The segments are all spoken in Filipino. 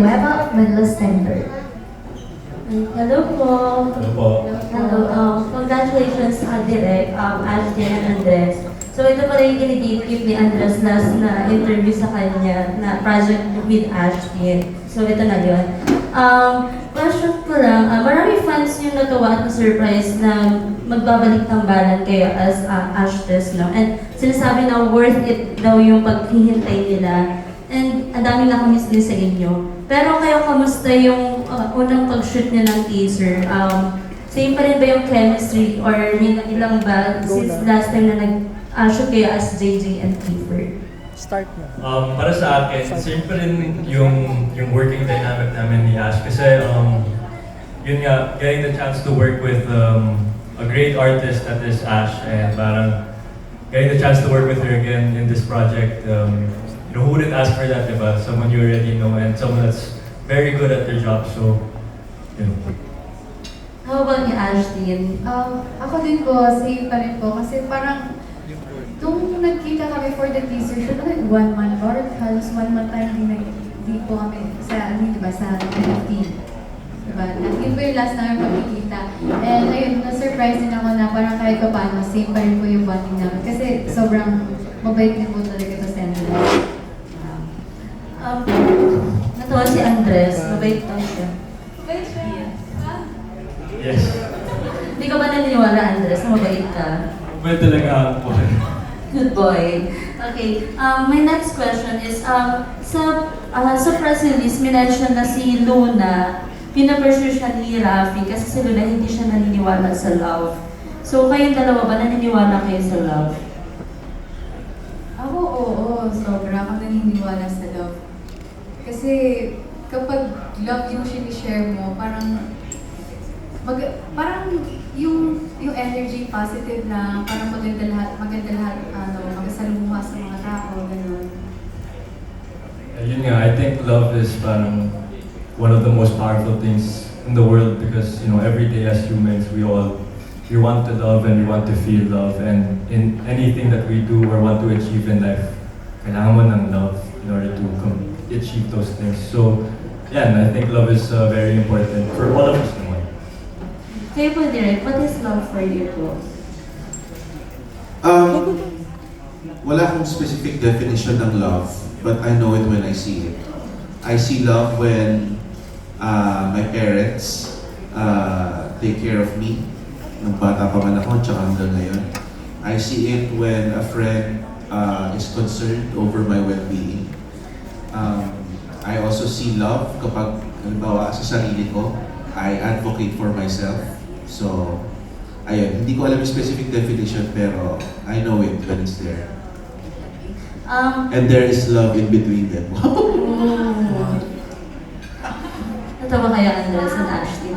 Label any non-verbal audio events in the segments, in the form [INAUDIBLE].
Villanueva Standard. Hello po. Ano po? Hello. Um, congratulations sa direct, um, Ashton and Andres. So ito pala yung ginigit ni Andres last na interview sa kanya na project with Ashton. So ito na yun. Um, question ko lang, uh, marami fans yung natuwa at na-surprise na magbabalik tambalan kayo as uh, Ashtes, no? And sinasabi na worth it daw yung paghihintay nila. And ang daming nakamiss din sa inyo. Pero kayo, kamusta yung uh, unang pag-shoot niyo ng teaser? Um, same pa rin ba yung chemistry or may ilang ba since last time na nag-shoot kayo as JJ and Kiefer? Start mo. Um, para sa akin, same pa rin yung, yung working dynamic namin ni Ash. Kasi, um, yun nga, getting the chance to work with um, a great artist that is Ash and parang getting the chance to work with her again in this project. Um, you know, who wouldn't ask for that, diba? Someone you already know and someone that's very good at their job. So, you know. How about ni Ashton? Um, ako din po, same pa rin po. Kasi parang, nung nagkita kami for the teaser shoot, like one month or halos one month tayo hindi nag di po kami sa, ano, di ba, sa NFT. Diba? At yun po yung last namin pagkikita. And ayun, na-surprise din ako na parang kahit pa paano, same pa rin po yung bonding namin. Kasi sobrang mabait din po talaga ito sa natuwa si Andres, mabait daw siya. Mabait siya. Yes. Hindi ka ba naniniwala, Andres, na mabait ka? Well, talaga ako. Good boy. Okay, um, my next question is, um, sa, uh, sa press release, minention na si Luna, pinapursue siya ni Rafi kasi si Luna hindi siya naniniwala sa love. So, kayong dalawa ba naniniwala kayo sa love? Ako, oo, sobra ako naniniwala sa. Kasi kapag love yung sinishare mo, parang mag, parang yung yung energy positive lang, parang maganda lahat, maganda lahat, ano, magasalumuha sa mga tao, ganun. Yun nga, I think love is parang one of the most powerful things in the world because, you know, every day as humans, we all, we want to love and we want to feel love and in anything that we do or want to achieve in life, kailangan mo ng love in order to com- achieve those things. So, yeah, and I think love is uh, very important for all of us naman. Kayo po, Direk, what is love for you po? Um, wala akong specific definition ng love, but I know it when I see it. I see love when uh, my parents uh, take care of me, nung bata pa man ako, tsaka hanggang ngayon. I see it when a friend uh, is concerned over my well-being. Um, I also see love kapag, halimbawa, sa sarili ko, I advocate for myself. So, ayun, hindi ko alam yung specific definition, pero I know it when it's there. Um, And there is love in between them. [LAUGHS] Natawa kaya Andres and Ashley.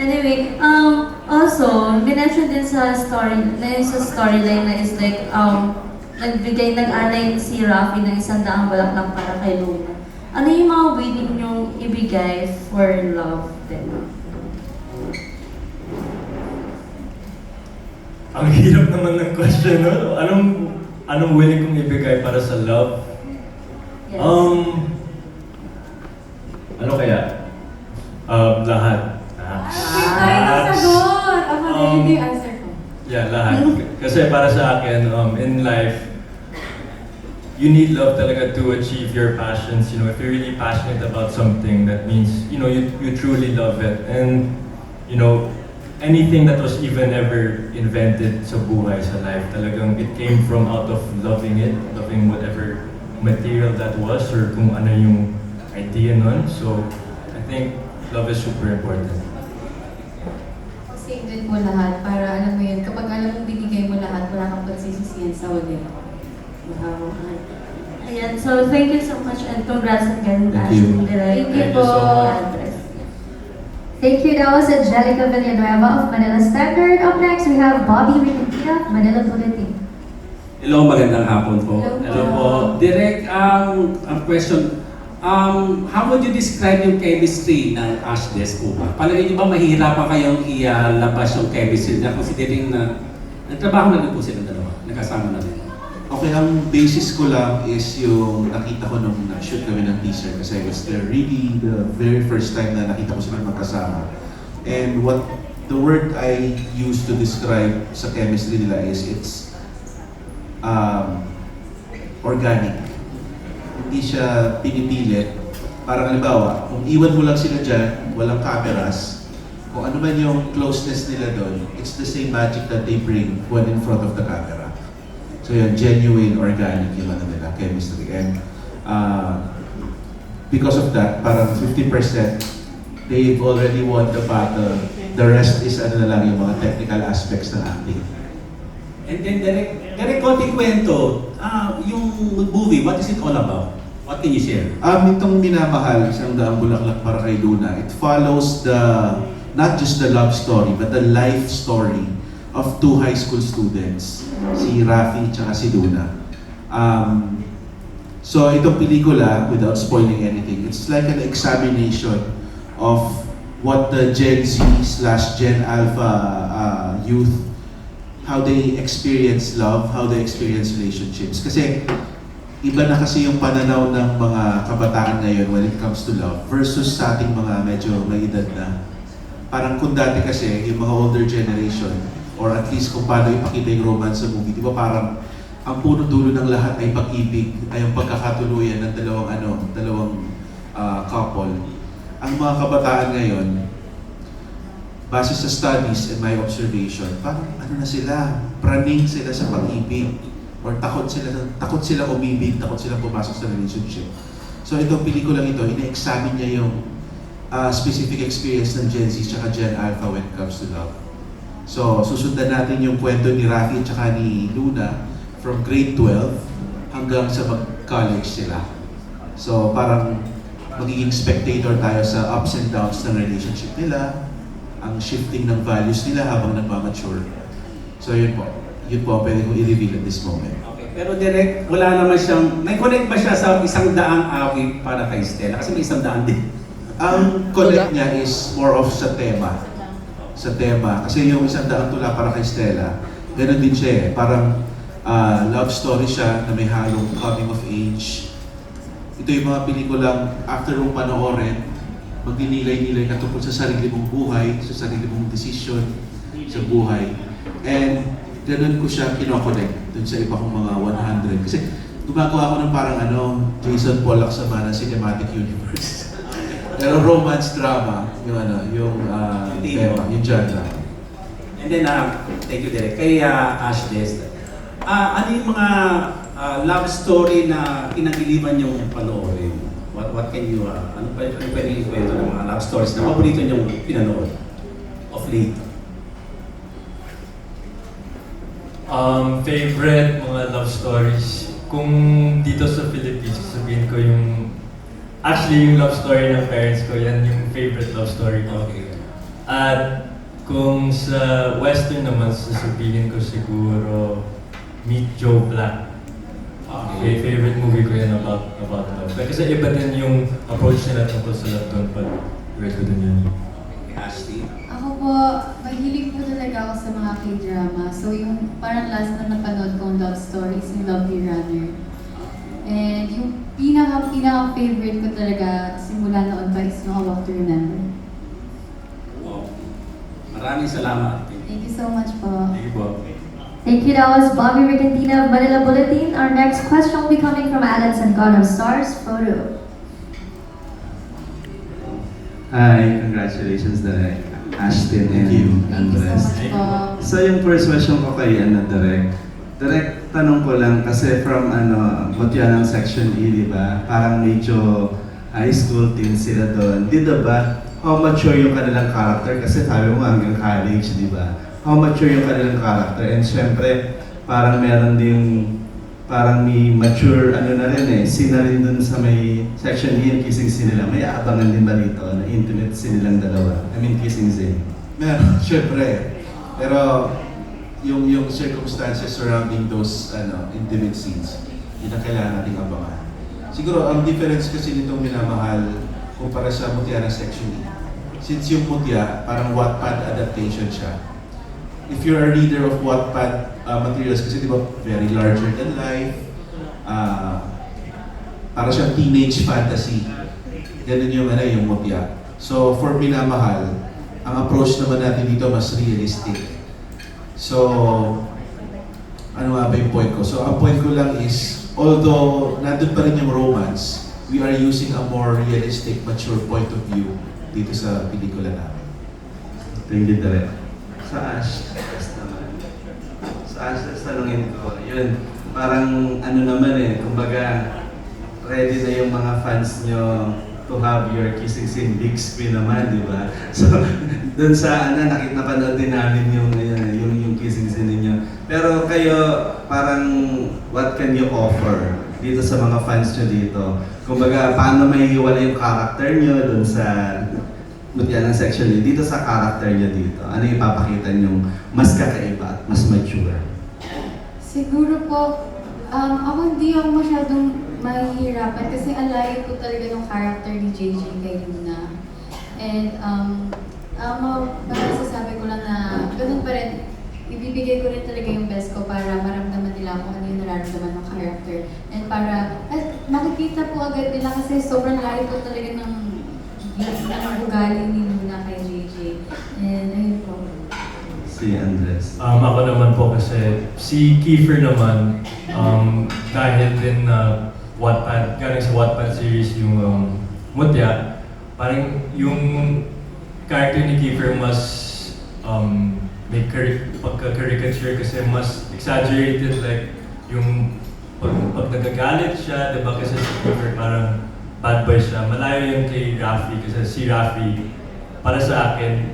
Anyway, um, also, minention din sa story, na yun sa storyline na is like, um, nagbigay, nag-alay si Rafi ng isang daang balaklak para kay Luna. Ano yung mga willing niyong ibigay for love din? Ang hirap naman ng question, no? Anong, anong willing kong ibigay para sa love? Yes. Um, ano kaya? Um, lahat. Ah. Ay, nasagot! Ako na Um, hindi yung answer ko. Yeah, lahat. Kasi para sa akin, um, in life, you need love talaga to achieve your passions. You know, if you're really passionate about something, that means, you know, you, you truly love it. And, you know, anything that was even ever invented sa buhay, sa life, talagang it came from out of loving it, loving whatever material that was, or kung ano yung idea nun. So, I think love is super important. Same din po lahat, para alam mo yun, kapag alam mo binigay mo lahat, wala kang pagsisisiyan sa uli. Wow. Ayan, so thank you so much and congrats again, Thank you. Ashley. Direk. Thank you Thank you so po. much. Andres. Thank you. That was Angelica Villanueva of Manila Standard. Up next, we have Bobby Riquitita of Manila Bulletin. Hello, magandang hapon po. Hello po. Direct, um, ang question, um, how would you describe yung chemistry ng Ashdes po ba? Palagay niyo ba mahirapan kayong ialabas yung chemistry na considering na nagtrabaho na rin po silang dalawa, nagkasama na rin? Okay, ang basis ko lang is yung nakita ko nung na-shoot kami ng teaser kasi it was the really the very first time na nakita ko sila magkasama. And what the word I use to describe sa chemistry nila is it's um, organic. Hindi siya pinipilit. Parang halimbawa, kung iwan mo lang sila dyan, walang cameras, kung ano man yung closeness nila doon, it's the same magic that they bring when in front of the camera. So yun, genuine, organic yung ano nila, chemistry. And uh, because of that, parang 50% they've already won the battle. The rest is ano na lang yung mga technical aspects ng acting. And then, direct, direct konting kwento, ah, yung movie, what is it all about? What can you share? Um, itong minamahal, isang daang bulaklak para kay Luna, it follows the, not just the love story, but the life story of two high school students, si Rafi at si Luna. Um, so itong pelikula, without spoiling anything, it's like an examination of what the Gen Z slash Gen Alpha uh, youth, how they experience love, how they experience relationships. Kasi iba na kasi yung pananaw ng mga kabataan ngayon when it comes to love versus sa ating mga medyo may edad na. Parang kung dati kasi, yung mga older generation, or at least kung paano ipakita yung romance sa movie, di ba parang ang puno dulo ng lahat ay pag-ibig, ay ang pagkakatuluyan ng dalawang ano, dalawang ah, couple. Ang mga kabataan ngayon, base sa studies and my observation, parang ano na sila, praning sila sa pag-ibig or takot sila takot sila umibig, takot sila pumasok sa relationship. So itong pelikulang ito, ina-examine niya yung ah, specific experience ng Gen Z at Gen Alpha when it comes to love. So susundan natin yung kwento ni Rafi at ni Luna from grade 12 hanggang sa mag-college sila. So parang magiging spectator tayo sa ups and downs ng relationship nila, ang shifting ng values nila habang nagmamature. So yun po. Yun po ang pwede kong i-reveal at this moment. Okay, pero direct, wala naman siyang, may connect ba siya sa isang daang awit para kay Stella? Kasi may isang daan din. Ang connect niya is more of sa tema. Sa tema. Kasi yung isang daang tula para kay Stella, ganun din siya eh. Parang ah, love story siya na may halong coming of age. Ito yung mga pelikulang after mong panoorin, magninilay-nilay ka tungkol sa sarili mong buhay, sa sarili mong desisyon sa buhay. And ganun ko siya kinoconnect dun sa iba kong mga 100. Kasi gumagawa ako ng parang ano, Jason Pollock sa mga cinematic universe. [LAUGHS] Pero romance drama, yung ano, yung ah, Yung tema. yung genre. And then, uh, thank you direct. Kay uh, Ash Des, ah ano yung mga ah, love story na kinagiliban yung panoorin? What, what can you, uh, ano pa ano pwede yung kwento ng mga love stories na paborito niyong pinanood of late? Um, favorite mga love stories. Kung dito sa Philippines, sabihin ko yung... Actually, yung love story ng parents ko, yan yung favorite love story ko. Okay. At kung sa western naman, sasabihin ko siguro Meet Joe Black. Okay, favorite movie ko yan about about love. Kasi iba din yung approach nila tungkol sa love doon, but weird ko din yun. Okay, Ashley? Ako po, mahilig po talaga ako sa mga K-drama. So yung parang last na napanood kong love stories, yung Lovely Runner. And yung pinaka, pinaka favorite ko talaga simula noon pa is A Walk to Remember. Wow. Maraming salamat. Thank you so much po. Thank you po. Thank you. That was Bobby Ricantina of Manila Bulletin. Our next question will be coming from Alan Sangano of Stars Photo. Hi, congratulations Direk. Ashton and Thank you. Thank you so Andres. much po. So yung first question ko kay ano, Direk. Direk, tanong ko lang kasi from ano, Mutya ng Section E, di ba? Parang medyo high school teen sila doon. Di ba ba, how mature yung kanilang character? Kasi sabi mo hanggang college, di ba? How mature yung kanilang character? And syempre, parang meron din parang may mature ano na rin eh, scene na rin dun sa may section E yung kissing scene nila. May aabangan din ba dito na intimate scene nilang dalawa? I mean kissing scene. Meron, syempre. Pero yung yung circumstances surrounding those ano intimate scenes, yun ang kailangan nating abangan. Siguro ang difference kasi nitong minamahal kumpara sa Mutya na Section E. Since yung Mutya, parang Wattpad adaptation siya, if you're a reader of Wattpad uh, materials, kasi di ba, very larger than life, uh, para siyang teenage fantasy. Ganun yung, ano, yung mutya. So, for minamahal, ang approach naman natin dito mas realistic. So, ano nga ba yung point ko? So, ang point ko lang is, although nandun pa rin yung romance, we are using a more realistic, mature point of view dito sa pelikula namin. Thank you, Direk. Sa Ash, naman. Sa Ash, tanungin ko, yun, parang ano naman eh, kumbaga, ready na yung mga fans nyo to have your kissing scene big screen naman, di ba? So, [LAUGHS] dun sa ano, nakita napanood din namin yung, yun, Pero kayo, parang, what can you offer dito sa mga fans nyo dito? Kumbaga, paano may hiwala yung character nyo dun sa mutya ng section nyo, dito sa character nyo dito, ano yung ipapakita nyo mas kakaiba at mas mature? Siguro po, um, ako hindi ako masyadong mahihirapan kasi alayo ko talaga ng character ni JJ kay Luna. And um, um, masasabi ko lang na ganun pa rin, ibibigay ko rin talaga yung best ko para maramdaman nila kung ano yung nararamdaman ng character. And para, at makikita po agad nila kasi sobrang layo po talaga ng ng ugali ni Luna kay JJ. And ayun po. Si Andres. Um, ako naman po kasi si Kiefer naman, um, dahil din na Wattpad, galing sa Wattpad series yung um, Mutya, parang yung character ni Kiefer mas um, may cari- pagka-caricature kasi mas exaggerated like yung pag, pag nagagalit siya, di ba kasi si Kiefer parang bad boy siya. Malayo yun kay Rafi kasi si Rafi, para sa akin,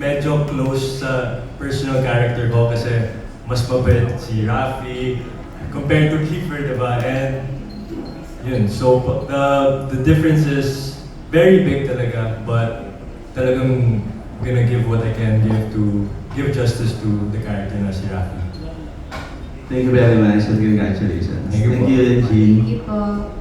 medyo close sa personal character ko kasi mas mabait si Rafi compared to Kiefer, di ba? And yun, so the, the difference is very big talaga, but talagang gonna give what I can give to give justice to the character na si Rafi. Thank you very much and congratulations. Thank you po. you, Eugene. Thank you po.